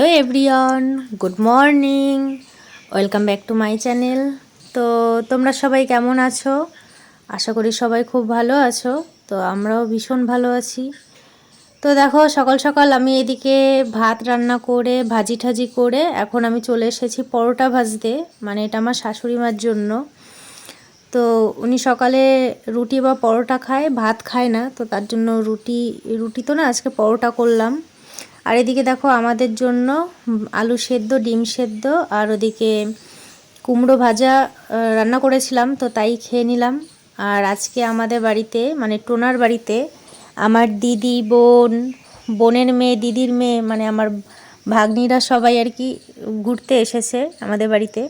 Hello everyone good morning welcome back to my channel তো তোমরা সবাই কেমন আছো? আশা করি সবাই খুব ভালো আছো। তো আমরাও ভীষণ ভালো আছি। তো দেখো, সকাল সকাল আমি এদিকে ভাত রান্না করে, ভাজি ঠাজি করে এখন আমি চলে এসেছি পরোটা ভাজতে। মানে এটা আমার শাশুড়ি মার জন্য। তো উনি সকালে রুটি বা পরোটা খায়, ভাত খায় না। তো তার জন্য রুটি রুটি তো না, আজকে পরোটা করলাম। আর এদিকে দেখো আমাদের জন্য আলু সেদ্ধ, ডিম সেদ্ধ, আর ওদিকে কুমড়ো ভাজা রান্না করেছিলাম, তো তাই খেয়ে নিলাম। আর আজকে আমাদের বাড়িতে মানে টোনার বাড়িতে, আমার দিদি, বোন, বোনের মেয়ে, দিদির মেয়ে মানে আমার ভাগ্নিরা সবাই আর কি ঘুরতে এসেছে আমাদের বাড়িতে।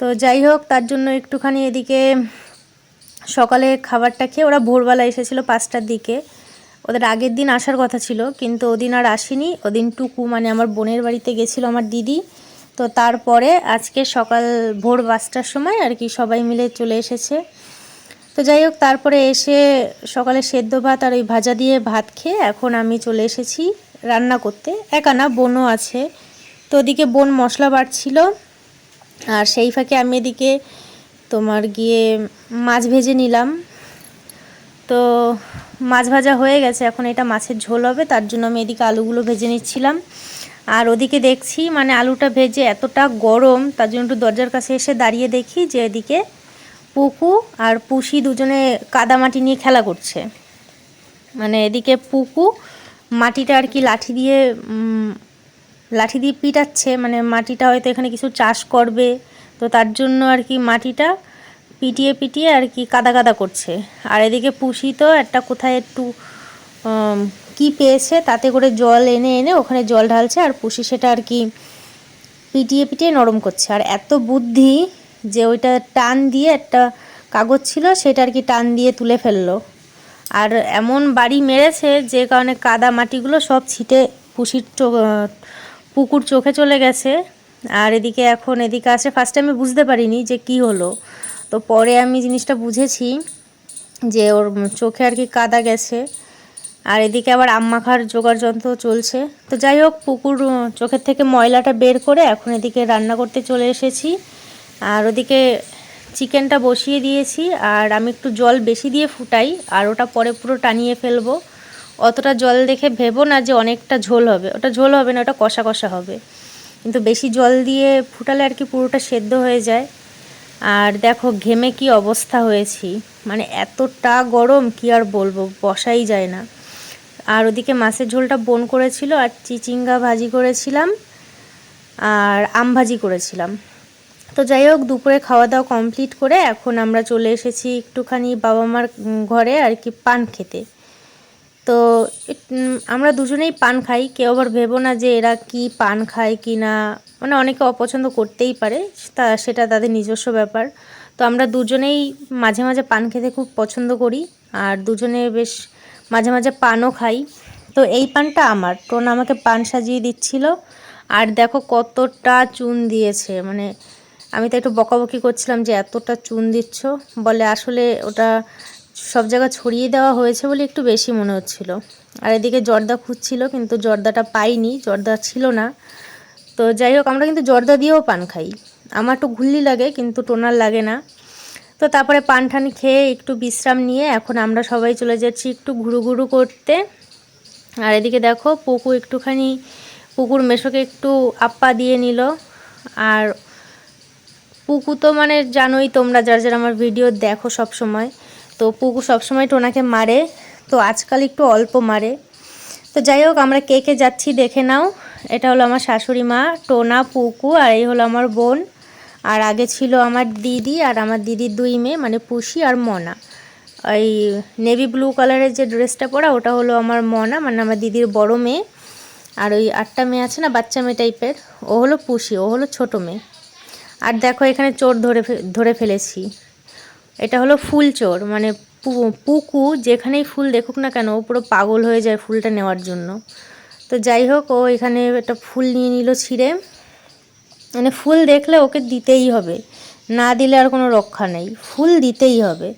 তো যাই হোক, তার জন্য একটুখানি এদিকে সকালে খাবারটা খেয়ে, ওরা ভোরবেলা এসেছিল পাঁচটার দিকে। ওদের আগের দিন আসার কথা ছিল, কিন্তু ওদিন আর আসেনি। ওদিন টুকু মানে আমার বোনের বাড়িতে গেছিল আমার দিদি। তো তারপরে আজকে সকাল ভোর পাঁচটার সময় আর কি সবাই মিলে চলে এসেছে। তো যাই হোক, তারপরে এসে সকালে সেদ্ধ ভাত আর ওই ভাজা দিয়ে ভাত খেয়ে এখন আমি চলে এসেছি রান্না করতে। একা না, বোনও আছে। তো ওদিকে বোন মশলা বাড়ছিল আর সেই ফাঁকে আমি এদিকে তোমার গিয়ে মাছ ভেজে নিলাম। তো মাছ ভাজা হয়ে গেছে, এখন এটা মাছের ঝোল হবে, তার জন্য আমি এদিকে আলুগুলো ভেজে নিচ্ছিলাম। আর ওদিকে দেখছি মানে আলুটা ভেজে এতটা গরম, তার জন্য একটু দরজার কাছে এসে দাঁড়িয়ে দেখি যে এদিকে পুকু আর পুষি দুজনে কাদামাটি নিয়ে খেলা করছে। মানে এদিকে পুকু মাটিটা আর কি লাঠি দিয়ে লাঠি দিয়ে পিটাচ্ছে মানে মাটিটা হয়তো এখানে কিছু চাষ করবে, তো তার জন্য আর কি মাটিটা পিটিয়ে পিটিয়ে আর কি কাদা কাদা করছে। আর এদিকে পুষি তো একটা কোথায় একটু কি পেয়েছে তাতে করে জল এনে এনে ওখানে জল ঢালছে আর পুষি সেটা আর কি পিটিয়ে পিটিয়ে নরম করছে। আর এত বুদ্ধি যে ওইটা টান দিয়ে একটা কাগজ ছিল সেটা আর কি টান দিয়ে তুলে ফেলল। আর এমন বাড়ি মেরেছে যে কারণে কাদা মাটিগুলো সব ছিটে পুষির পুকুর চোখে চলে গেছে। আর এদিকে এখন এদিকে আসে ফার্স্টে আমি বুঝতে পারিনি যে কি হলো। তো পরে আমি জিনিসটা বুঝেছি যে ওর চোখে আর কি কাদা গেছে। আর এদিকে আবার আম্মাখার জোগাড় যন্ত্র চলছে। তো যাই হোক, পুকুর চোখের থেকে ময়লাটা বের করে এখন এদিকে রান্না করতে চলে এসেছি। আর ওদিকে চিকেনটা বসিয়ে দিয়েছি, আর আমি একটু জল বেশি দিয়ে ফুটাই, আর ওটা পরে পুরো টানিয়ে ফেলব। অতটা জল দেখে ভেবো না যে অনেকটা ঝোল হবে। ওটা ঝোল হবে না, ওটা কষা কষা হবে। কিন্তু বেশি জল দিয়ে ফুটালে আর কি পুরোটা সেদ্ধ হয়ে যায়। আর দেখো, ঘেমে কি অবস্থা হয়েছি। মানে এতটা গরম, কি আর বলব, বসাই যায় না। আর ওদিকে মাছের ঝোলটা বোন করেছিল, আর চিচিঙ্গা ভাজি করেছিলাম, আর আম ভাজি করেছিলাম। তো যাই হোক, দুপুরে খাওয়া দাওয়া কমপ্লিট করে এখন আমরা চলে এসেছি একটুখানি বাবা মার ঘরে আর কি পান খেতে। তো আমরা দুজনেই পান খাই। কেউ আবার ভেবো না যে এরা কি পান খায় কি না। মানে অনেকে অপছন্দ করতেই পারে, তা সেটা তাদের নিজস্ব ব্যাপার। তো আমরা দুজনেই মাঝে মাঝে পান খেতে খুব পছন্দ করি, আর দুজনে বেশ মাঝে মাঝে পানও খাই। তো এই পানটা আমার। টোন আমাকে পান সাজিয়ে দিচ্ছিল, আর দেখো কতটা চুন দিয়েছে। মানে আমি তো একটু বকাবকি করছিলাম যে এতটা চুন দিচ্ছ। বলে আসলে ওটা সব জায়গা ছড়িয়ে দেওয়া হয়েছে বলে একটু বেশি মনে হচ্ছিল। আর এদিকে জর্দা খুঁজছিল, কিন্তু জর্দাটা পাইনি, জর্দা ছিল না। তো যাই হোক, আমরা কিন্তু জর্দা দিয়েও পান খাই। আমার একটু ঘুল্লি লাগে, কিন্তু টোনার লাগে না। তো তারপরে পান ঠান খেয়ে একটু বিশ্রাম নিয়ে এখন আমরা সবাই চলে যাচ্ছি একটু ঘুরু ঘুরু করতে। আর এদিকে দেখো, পুকু একটুখানি, পুকুর মেশোকে একটু আপ্পা দিয়ে নিল। আর পুকু তো মানে জানোই তোমরা, যার যারা আমার ভিডিও দেখো সব সময় তো পুকু সবসময় টোনাকে মারে, তো আজকাল একটু অল্প মারে। তো যাই হোক, আমরা কে কে যাচ্ছি দেখে নাও। এটা হলো আমার শাশুড়ি মা, টোনা, পুকু, আর এই হলো আমার বোন। আর আগে ছিল আমার দিদি আর আমার দিদির দুই মেয়ে মানে পুষি আর মনা। ওই নেভি ব্লু কালারের যে ড্রেসটা পরা, ওটা হলো আমার মনা মানে আমার দিদির বড় মেয়ে। আর ওই আটটা মেয়ে আছে না, বাচ্চা মেয়ে টাইপের, ও হলো পুষি, ও হলো ছোট মেয়ে। আর দেখো, এখানে চোর ধরে ধরে ফেলেছি। এটা হলো ফুল চোর মানে পুকু যেখানেই ফুল দেখুক না কেন, ও পুরো পাগল হয়ে যায় ফুলটা নেওয়ার জন্য। তো যাই হোক, ও এখানে একটা ফুল নিয়ে নিল ছিঁড়ে। মানে ফুল দেখলে ওকে দিতেই হবে, না দিলে আর কোনো রক্ষা নেই, ফুল দিতেই হবে।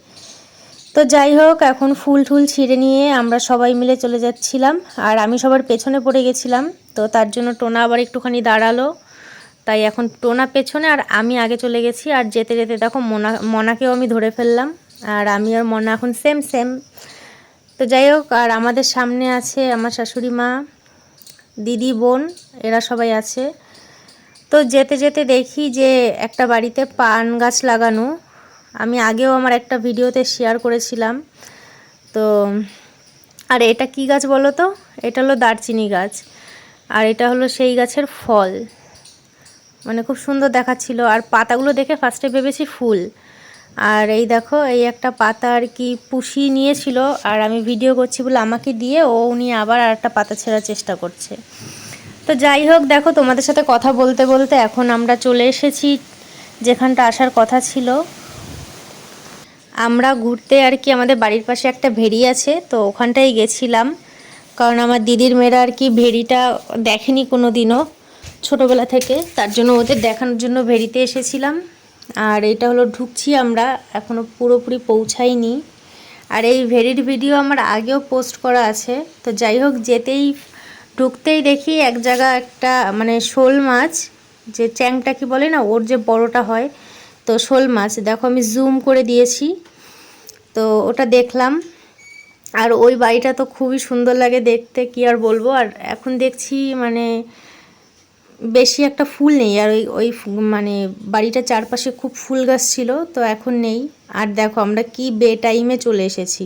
তো যাই হোক, এখন ফুল টুল ছিঁড়ে নিয়ে আমরা সবাই মিলে চলে যাচ্ছিলাম, আর আমি সবার পেছনে পড়ে গেছিলাম, তো তার জন্য টোনা আবার একটুখানি দাঁড়াল। তাই এখন টোনা পেছনে আর আমি আগে চলে গেছি। আর যেতে যেতে দেখো মনা, মনাকেও আমি ধরে ফেললাম। আর আমি আর মনা এখন সেম সেম তো যাই হোক, আর আমাদের সামনে আছে আমার শাশুড়ি মা, দিদি, বোন, এরা সবাই আছে। তো যেতে যেতে দেখি যে একটা বাড়িতে পান গাছ লাগানো। আমি আগেও আমার একটা ভিডিওতে শেয়ার করেছিলাম। তো আর এটা কি গাছ বলো তো? এটা হলো দারচিনি গাছ। আর এটা হলো সেই গাছের ফল। মানে খুব সুন্দর দেখাচ্ছিল। আর পাতাগুলো দেখে ফার্স্টে ভেবেছি ফুল। আর এই দেখো, এই একটা পাতা আর কি পুষিয়ে নিয়েছিল। আর আমি ভিডিও করছি বলে আমাকে দিয়ে ও উনি আবার আর একটা পাতা ছেঁড়ার চেষ্টা করছে। তো যাই হোক, দেখো তোমাদের সাথে কথা বলতে বলতে এখন আমরা চলে এসেছি, যেখানটা আসার কথা ছিল। আমরা ঘুরতে আর কি আমাদের বাড়ির পাশে একটা ভেড়ি আছে, তো ওখানটাই গেছিলাম। কারণ আমার দিদির মেয়েরা আর কি ভেড়িটা দেখেনি কোনো দিনও ছোটোবেলা থেকে। তার জন্য ওদের দেখানোর জন্য ভেরিতে এসেছিলাম। আর এটা হলো ঢুকছি আমরা এখনও পুরোপুরি পৌঁছাইনি আর এই ভেরির ভিডিও আমার আগেও পোস্ট করা আছে। তো যাই হোক, যেতেই ঢুকতেই দেখি এক জায়গা একটা মানে শোল মাছ, যে চ্যাংটা কি বলে না, ওর যে বড়টা হয়, তো শোল মাছ। দেখো আমি জুম করে দিয়েছি, তো ওটা দেখলাম। আর ওই বাড়িটা তো খুবই সুন্দর লাগে দেখতে, কি আর বলব। আর এখন দেখছি মানে বেশি একটা ফুল নেই, আর ওই ওই মানে বাড়িটার চারপাশে খুব ফুল গাছ ছিল, তো এখন নেই। আর দেখো, আমরা কি বে টাইমে চলে এসেছি।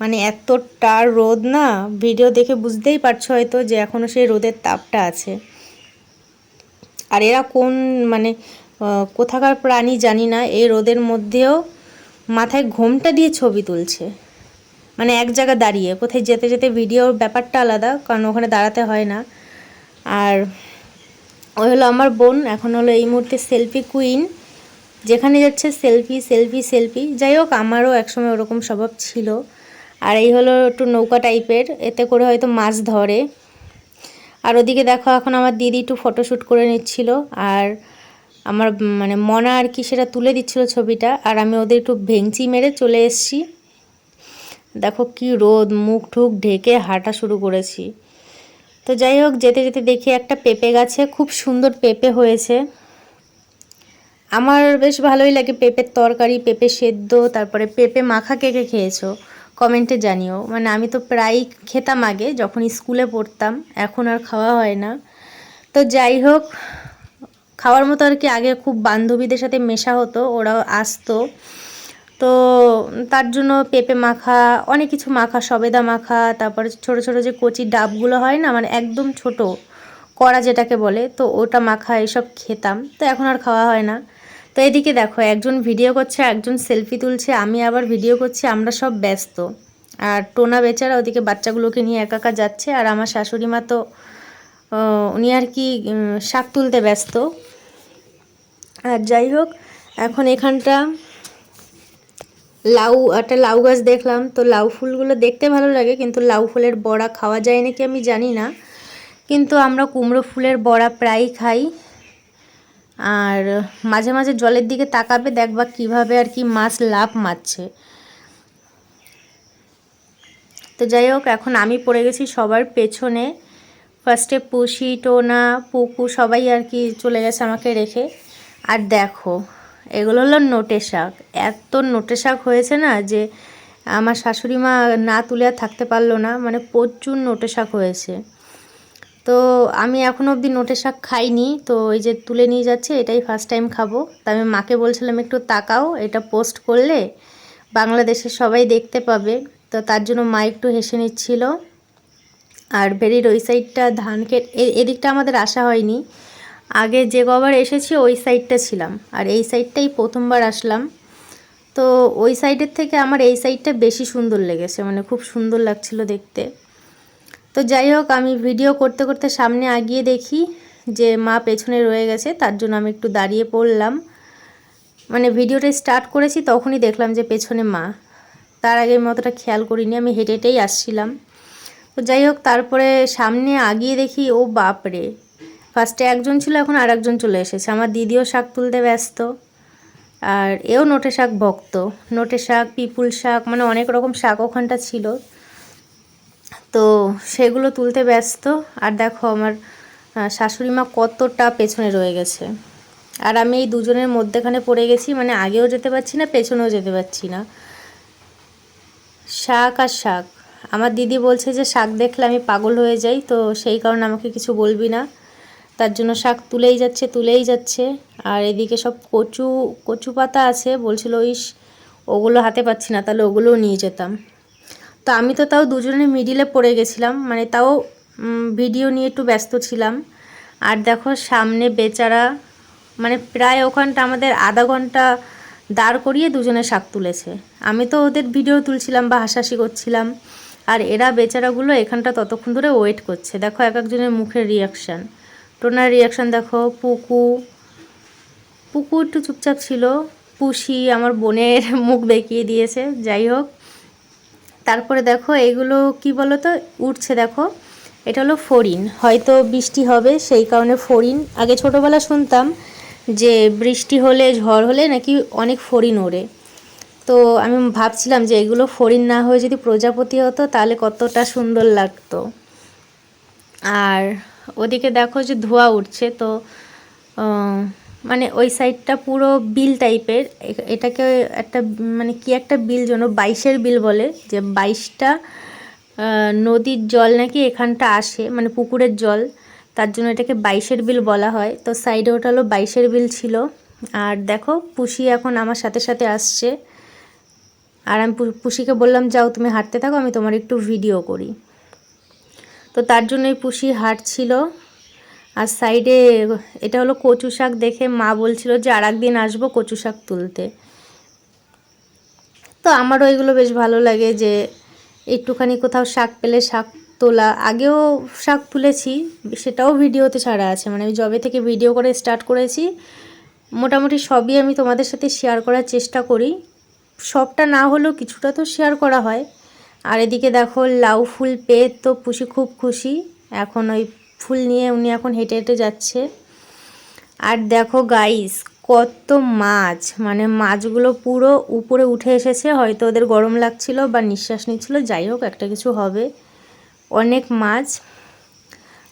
মানে এতটা রোদ না ভিডিও দেখে বুঝতেই পারছ হয়তো যে এখনও সেই রোদের তাপটা আছে। আর এরা কোন মানে কোথাকার প্রাণী জানি না, এই রোদের মধ্যেও মাথায় ঘোমটা দিয়ে ছবি তুলছে। মানে এক জায়গা দাঁড়িয়ে, কোথায় যেতে যেতে ভিডিওর ব্যাপারটা আলাদা, কারণ ওখানে দাঁড়াতে হয় না। আর ওই হলো আমার বোন, এখন হলো এই মুহূর্তে সেলফি কুইন যেখানে যাচ্ছে সেলফি সেলফি সেলফি যাই হোক, আমারও একসময় ওরকম স্বভাব ছিল। আর এই হলো একটু নৌকা টাইপের এতে করে হয়তো মাছ ধরে। আর ওদিকে দেখো, এখন আমার দিদি একটু ফটোশ্যুট করে নিচ্ছিল। আর আমার মানে মনা আর কি সেটা তুলে দিচ্ছিল ছবিটা। আর আমি ওদের একটু ভেংচি মেরে চলে এসছি। দেখো কি রোদ মুখ ঠুক ঢেকে হাঁটা শুরু করেছি। তো যাই হোক, যেতে যেতে দেখি একটা পেঁপে গাছে খুব সুন্দর পেঁপে হয়েছে। আমার বেশ ভালোই লাগে পেঁপের তরকারি, পেঁপে সেদ্ধ, তারপরে পেঁপে মাখা কে কে খেয়েছো? কমেন্টে জানিও। মানে আমি তো প্রায়ই খেতাম আগে, যখন স্কুলে পড়তাম, এখন আর খাওয়া হয় না। তো যাই হোক, খাওয়ার মতো আর কি আগে খুব বান্ধবীদের সাথে মেশা হতো, ওরাও আসতো। তো তার জন্য পেঁপে মাখা, অনেক কিছু মাখা, সবেদা মাখা, তারপরে ছোট ছোট যে কচি ডাবগুলো হয় না মানে একদম ছোট কড়া যেটাকে বলে, তো ওটা মাখা এসব খেতাম। তো এখন আর খাওয়া হয় না। তো এদিকে দেখো, একজন ভিডিও করছে, একজন সেলফি তুলছে, আমি আবার ভিডিও করছি, আমরা সব ব্যস্ত। আর টোনা বেচারা ওদিকে বাচ্চাগুলোকে নিয়ে একা একা যাচ্ছে, আর আমার শাশুড়ি মা তো উনি আর কি শাক তুলতে ব্যস্ত। আর যাই হোক, এখন এখানটা লাউ, একটা লাউ গাছ দেখলাম। তো লাউ ফুলগুলো দেখতে ভালো লাগে, কিন্তু লাউ ফুলের বড়া খাওয়া যায় নাকি আমি জানি না। কিন্তু আমরা কুমড়ো ফুলের বড়া প্রায়ই খাই। আর মাঝে মাঝে জলের দিকে তাকাবে, দেখবা কীভাবে আর কি মাছ লাভ মারছে। তো যাই হোক, এখন আমি পড়ে গেছি সবার পেছনে। ফার্স্টে পুষি টোনা, পুকু সবাই আর কি চলে গেছে আমাকে রেখে। আর দেখো এগুলো হলো নোটে শাক। এত নোটে শাক হয়েছে না যে আমার শাশুড়ি মা না তুলে আর থাকতে পারল না মানে প্রচুর নোটে শাক হয়েছে। তো আমি এখনও অবধি নোটে শাক খাইনি, তো ওই যে তুলে নিয়ে যাচ্ছে, এটাই ফার্স্ট টাইম খাব। তা আমি মাকে বলছিলাম, একটু তাকাও, এটা পোস্ট করলে বাংলাদেশের সবাই দেখতে পাবে। তো তার জন্য মা একটু হেসে নিচ্ছিল। আর বেরির ওই সাইডটা ধান কেটে এদিকটা আমাদের আসা হয়নি। আগে যে কবার এসেছি, ওই সাইডটা ছিলাম। আর এই সাইডটাই প্রথমবার আসলাম। তো ওই সাইডের থেকে আমার এই সাইডটা বেশি সুন্দর লেগেছে মানে খুব সুন্দর লাগছিল দেখতে। তো যাই হোক, আমি ভিডিও করতে করতে সামনে আগিয়ে দেখি যে মা পেছনে রয়ে গেছে, তার জন্য আমি একটু দাঁড়িয়ে পড়লাম। মানে ভিডিওটা স্টার্ট করেছি, তখনই দেখলাম যে পেছনে মা। তার আগে আমি অতটা খেয়াল করিনি, আমি হেঁটে হেঁটেই আসছিলাম। তো যাই হোক, তারপরে সামনে আগিয়ে দেখি, ও বাপরে! ফার্স্টে একজন ছিল, এখন আর একজন চলে এসেছে। আমার দিদিও শাক তুলতে ব্যস্ত। আর এও নোটে শাক ভক্ত। নোটে শাক, পিপুল শাক মানে অনেক রকম শাক ওখানটা ছিল। তো সেগুলো তুলতে ব্যস্ত। আর দেখো আমার শাশুড়ি মা কতটা পেছনে রয়ে গেছে। আর আমি এই দুজনের মধ্যেখানে পড়ে গেছি মানে আগেও যেতে পারছি না, পেছনেও যেতে পারছি না। শাক আর শাক। আমার দিদি বলছে যে, শাক দেখলে আমি পাগল হয়ে যাই, তো সেই কারণে আমাকে কিছু বলবি না। তার জন্য শাক তুলেই যাচ্ছে তুলেই যাচ্ছে। আর এদিকে সব কচু কচু পাতা আছে, বলছিল, ইস, ওগুলো হাতে পাচ্ছি না, তাহলে ওগুলোও নিয়ে যেতাম। তো আমি তো তাও দুজনে মিডিলে পড়ে গেছিলাম মানে তাও ভিডিও নিয়ে একটু ব্যস্ত ছিলাম। আর দেখো, সামনে বেচারা মানে প্রায় ওখানটা আমাদের আধা ঘণ্টা দাঁড় করিয়ে দুজনে শাক তুলেছে। আমি তো ওদের ভিডিও তুলছিলাম বা হাসাহাসি করছিলাম। আর এরা বেচারাগুলো এখানটা ততক্ষণ ধরে ওয়েট করছে। দেখো, এক একজনের মুখের রিয়াকশান টোনার রিয়াকশান দেখো, পুকু পুকু একটু চুপচাপ ছিল, পুষি আমার বোনের মুখ বেঁকিয়ে দিয়েছে, যাই হোক। তারপরে দেখো, এগুলো কি বলো তো উঠছে দেখো, এটা হলো ফরিন হয়তো বৃষ্টি হবে, সেই কারণে ফড়িন। আগে ছোটোবেলা শুনতাম যে বৃষ্টি হলে, ঝড় হলে নাকি অনেক ফড়িন ওড়ে। তো আমি ভাবছিলাম যে এগুলো ফড়িন না হয়ে যদি প্রজাপতি হতো, তাহলে কতটা সুন্দর লাগতো। আর ওদিকে দেখো যে ধোঁয়া উঠছে, তো মানে ওই সাইডটা পুরো বিল টাইপের এটাকে একটা মানে কি একটা বিল যেন, বাইশের বিল বলে, যে বাইশটা নদীর জল নাকি এখানটা আসে মানে পুকুরের জল, তার জন্য এটাকে বাইশের বিল বলা হয়। তো সাইডে ওটা হলো বাইশের বিল ছিল। আর দেখো, পুষি এখন আমার সাথে সাথে আসছে। আর আমি পুষিকে বললাম, যাও, তুমি হাঁটতে থাকো, আমি তোমার একটু ভিডিও করি। তো তার জন্য এই পুষি হাঁটছিল আর সাইডে এটা হলো কচু শাক দেখে মা বলছিল যে আর একদিন আসব কচু শাক তুলতে। তো আমারও এগুলো বেশ ভালো লাগে যে একটুখানি কোথাও শাক পেলে শাক তোলা। আগেও শাক তুলেছি, সেটাও ভিডিওতে ছাড়া আছে। মানে আমি জবে থেকে ভিডিও করে স্টার্ট করেছি, মোটামুটি সবই আমি তোমাদের সাথে শেয়ার করার চেষ্টা করি। সবটা না হলেও কিছুটা তো শেয়ার করা হয়। আর এদিকে দেখো লাউ ফুল পেয়ে তো পুষি খুব খুশি। এখন ওই ফুল নিয়ে উনি এখন হেঁটে হেঁটে যাচ্ছে। আর দেখো গাইস কত মাছ। মানে মাছগুলো পুরো উপরে উঠে এসেছে। হয়তো ওদের গরম লাগছিল বা নিঃশ্বাস নিচ্ছিল। যাই হোক, একটা কিছু হবে। অনেক মাছ।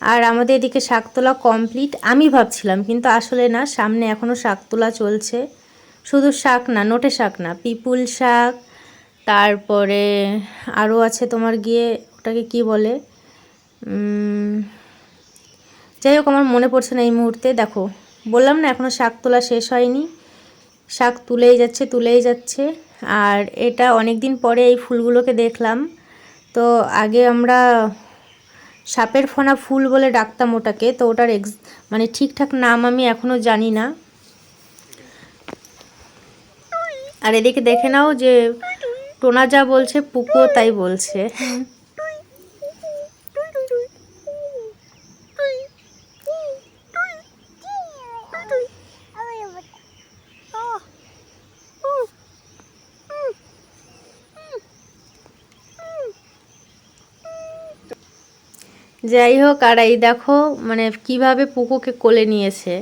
আর আমাদের এদিকে শাক তোলা কমপ্লিট আমি ভাবছিলাম, কিন্তু আসলে না, সামনে এখনও শাক তোলা চলছে। শুধু শাক না, নোটে শাক না, পিপুল শাক তারপরে আরও আছে তোমার গিয়ে ওটাকে কি বলে? যাই হোক, আমার মনে পড়ছে না এই মুহূর্তে। দেখো, বললাম না এখনও শাক তোলা শেষ হয়নি। শাক তুলেই যাচ্ছে তুলেই যাচ্ছে। আর এটা অনেক দিন পরে এই ফুলগুলোকে দেখলাম। তো আগে আমরা সাপের ফোনা ফুল বলে ডাকতাম ওটাকে। তো ওটার এক্স মানে ঠিকঠাক নাম আমি এখনও জানি না। আর এদিকে দেখে নাও যে টোনা যা বলছে পুকুও তাই বলছে। যাই হোক, আর এই দেখো মানে কীভাবে পুকুকে কোলে নিয়েছে।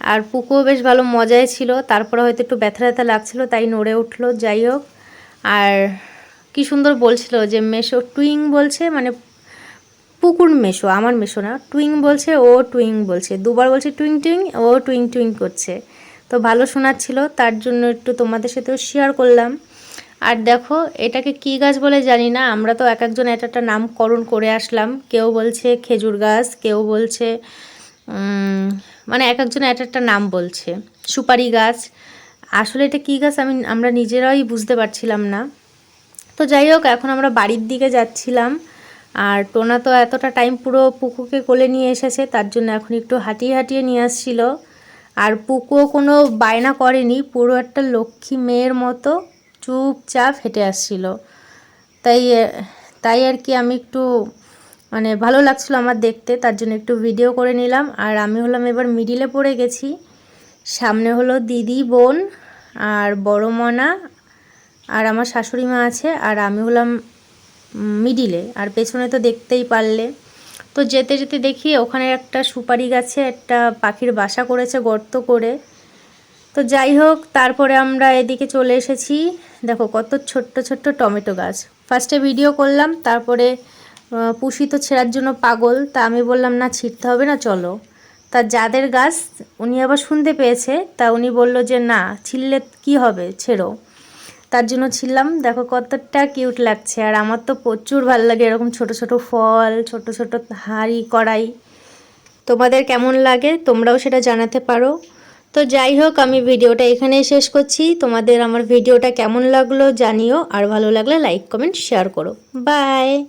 আর পুকুও বেশ ভালো মজায় ছিল, তারপরে হয়তো একটু ব্যথা ব্যথা লাগছিল, তাই নড়ে উঠল। যাই হোক আর কি সুন্দর বলছিল যে মেশো, টুইং বলছে মানে পুকুর মেশো, আমার মেশো না, টুইং বলছে, ও টুইং বলছে, দুবার বলছে টুইং টুইং, ও টুইং টুইং করছে। তো ভালো শোনাচ্ছিল, তার জন্য একটু তোমাদের সাথেও শেয়ার করলাম। আর দেখো, এটাকে কি গাছ বলে জানি না, আমরা তো এক একজন এক একটা নামকরণ করে আসলাম। কেউ বলছে খেজুর গাছ, কেউ বলছে মানে এক একজন এক একটা নাম বলছে। সুপারি গাছ আসলে এটা কী গাছ আমি, আমরা নিজেরাই বুঝতে পারছিলাম না। তো যাই হোক, এখন আমরা বাড়ির দিকে যাচ্ছিলাম। আর টোনা তো এতটা টাইম পুরো পুকুকে কোলে নিয়ে এসেছে, তার জন্য এখন একটু হাঁটিয়ে হাঁটিয়ে নিয়ে আসছিল। আর পুকুও কোনো বায়না করেনি, পুরো একটা লক্ষ্মী মেয়ের মতো চুপচাপ হেঁটে আসছিল। তাই তাই আর কি আমি একটু মানে ভালো লাগছিল আমার দেখতে, তার জন্য একটু ভিডিও করে নিলাম। আর আমি হলাম এবার মিডিলে পড়ে গেছি। সামনে হলো দিদি, বোন আর বড় মনা আর আমার শাশুড়ি মা আছে আর আমি হলাম মিডিলে আর পেছনে তো দেখতেই পারলে। তো যেতে যেতে দেখি ওখানে একটা সুপারি গাছে একটা পাখির বাসা করেছে গর্ত করে। তো যাই হোক, তারপরে আমরা এদিকে চলে এসেছি। দেখো কত ছোট্ট ছোট্ট টমেটো গাছ। ফার্স্টে ভিডিও করলাম, তারপরে পুষি তো ছেঁড়ার জন্য পাগল। তা আমি বললাম, না, ছিঁড়তে হবে না, চলো। তা যাদের গাছ উনি আবার শুনতে পেয়েছে, তা উনি বলল যে, না, ছিললে কি হবে? ছেড়ো। তার জন্য ছিলাম। দেখো কতটা কিউট লাগছে। আর আমার তো প্রচুর ভালো লাগে এরকম ছোট ছোট ফল, ছোট ছোট হাঁড়ি, কড়াই। তোমাদের কেমন লাগে তোমরাও সেটা জানাতে পারো। তো যাই হোক, আমি ভিডিওটা এখানেই শেষ করছি। তোমাদের আমার ভিডিওটা কেমন লাগল জানিও। আর ভালো লাগলে লাইক, কমেন্ট, শেয়ার করো। বাই!